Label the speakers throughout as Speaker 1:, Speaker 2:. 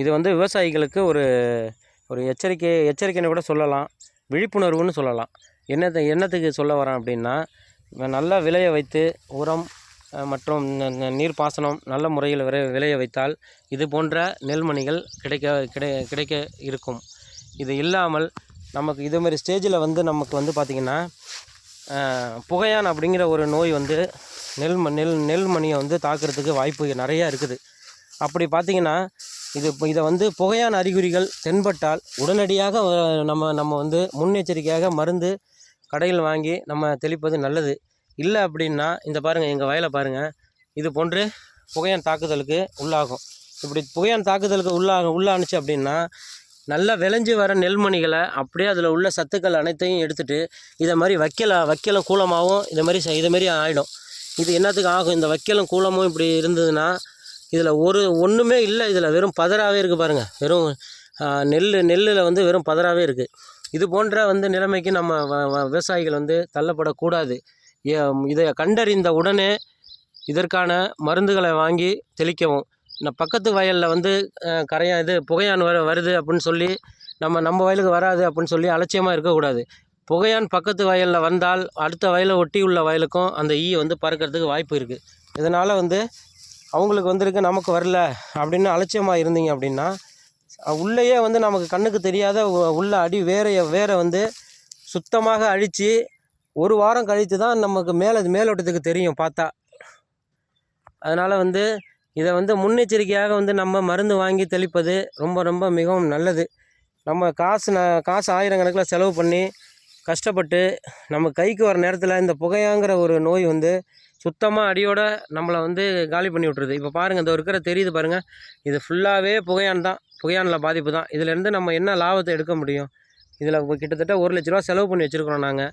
Speaker 1: இது வந்து விவசாயிகளுக்கு ஒரு ஒரு எச்சரிக்கை எச்சரிக்கைன்னு கூட சொல்லலாம். விழிப்புணர்வுன்னு சொல்லலாம். என்னத்தை என்னத்துக்கு சொல்ல வரேன் அப்படின்னா நல்லா விளைய வைத்து உரம் மற்றும் நீர்ப்பாசனம் நல்ல முறையில் விரை விளைய வைத்தால் இது போன்ற நெல்மணிகள் கிடைக்க கிடை கிடைக்க இருக்கும். இது இல்லாமல் நமக்கு இது மாதிரி ஸ்டேஜில் வந்து நமக்கு வந்து பார்த்திங்கன்னா புகையான் அப்படிங்கிற ஒரு நோய் வந்து நெல் ம- நெல் நெல்மணியை வந்து தாக்குறதுக்கு வாய்ப்பு நிறையா இருக்குது. அப்படி பார்த்தீங்கன்னா இது இப்போ இதை வந்து புகையான அறிகுறிகள் தென்பட்டால் உடனடியாக நம்ம நம்ம வந்து முன்னெச்சரிக்கையாக மருந்து கடையில் வாங்கி நம்ம தெளிப்பது நல்லது. இல்லை அப்படின்னா இந்த பாருங்கள் எங்கள் வயலை பாருங்கள் இது போன்று புகையான் தாக்குதலுக்கு உள்ளாகும். இப்படி புகையான் தாக்குதலுக்கு உள்ளாக உள்ளானுச்சு அப்படின்னா நல்லா விளைஞ்சி வர நெல்மணிகளை அப்படியே அதில் உள்ள சத்துக்கள் அனைத்தையும் எடுத்துகிட்டு இதை மாதிரி வைக்கல வைக்கலும் கூலமாகவும் இதை மாதிரி இதை மாதிரி ஆகிடும் இது என்னத்துக்கு ஆகும்? இந்த வைக்கலும் கூலமும் இப்படி இருந்ததுன்னா இதில் ஒரு ஒன்றுமே இல்லை இதில் வெறும் பதறாவே இருக்குது பாருங்கள் வெறும் நெல் நெல்லில் வந்து வெறும் பதறாகவே இருக்குது இது போன்ற வந்து நிலைமைக்கு நம்ம வ- வ- விவசாயிகள் வந்து தள்ளப்படக்கூடாது. ஏ- இதை கண்டறிந்த உடனே இதற்கான மருந்துகளை வாங்கி தெளிக்கவும். இந்த பக்கத்து வயலில் வந்து கரையா கரையான் இது புகையான் வர வருது அப்படின்னு சொல்லி நம்ம நம்ம வயலுக்கு வராது அப்படின்னு சொல்லி அலட்சியமாக இருக்கக்கூடாது. புகையான் பக்கத்து வயலில் வந்தால் அடுத்த வயலை ஒட்டி உள்ள வயலுக்கும் அந்த ஈ வந்து பறக்கிறதுக்கு வாய்ப்பு இருக்குது இதனால் வந்து அவங்களுக்கு வந்திருக்கு நமக்கு வரல அப்படின்னு அலட்சியமாக இருந்தீங்க அப்படின்னா உள்ளேயே வந்து நமக்கு கண்ணுக்கு தெரியாத உள்ள அடி வேரைய வேரை வந்து சுத்தமாக அழித்து ஒரு வாரம் கழித்து தான் நமக்கு மேலே மேலோட்டத்துக்கு தெரியும் பார்த்தா. அதனால் வந்து இதை வந்து முன்னெச்சரிக்கையாக வந்து நம்ம மருந்து வாங்கி தெளிப்பது ரொம்ப ரொம்ப மிகவும் நல்லது. நம்ம காசு ந காசு ஆயிரக்கணக்கில் செலவு பண்ணி கஷ்டப்பட்டு நம்ம கைக்கு வர நேரத்தில் இந்த புகையாங்கிற ஒரு நோய் வந்து சுத்தமாக அடியோட நம்மளை வந்து காலி பண்ணி விட்ருது இப்போ பாருங்கள் இந்த இருக்கிற தெரியுது பாருங்கள் இது ஃபுல்லாகவே புகையான் தான். புகையானில் பாதிப்பு தான். இதுலேருந்து நம்ம என்ன லாபத்தை எடுக்க முடியும்? இதில் கிட்டத்தட்ட ஒரு லட்ச ரூபா செலவு பண்ணி வச்சுருக்குறோம் நாங்கள்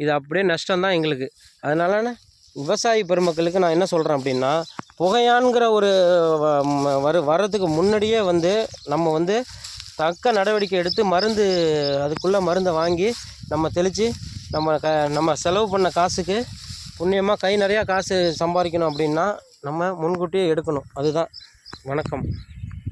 Speaker 1: இது அப்படியே நஷ்டம் தான் எங்களுக்கு. அதனால விவசாயி பெருமக்களுக்கு நான் என்ன சொல்கிறேன் அப்படின்னா புகையான்கிற ஒரு வ- ம- வர வர்றதுக்கு முன்னாடியே வந்து நம்ம வந்து தக்க நடவடிக்கை எடுத்து மருந்து அதுக்குள்ளே மருந்தை வாங்கி நம்ம தெளித்து நம்ம க நம்ம செலவு பண்ண காசுக்கு புண்ணியமாக கை நிறையா காசு சம்பாதிக்கணும் அப்படின்னா நம்ம முன்கூட்டியே எடுக்கணும். அதுதான் வணக்கம்.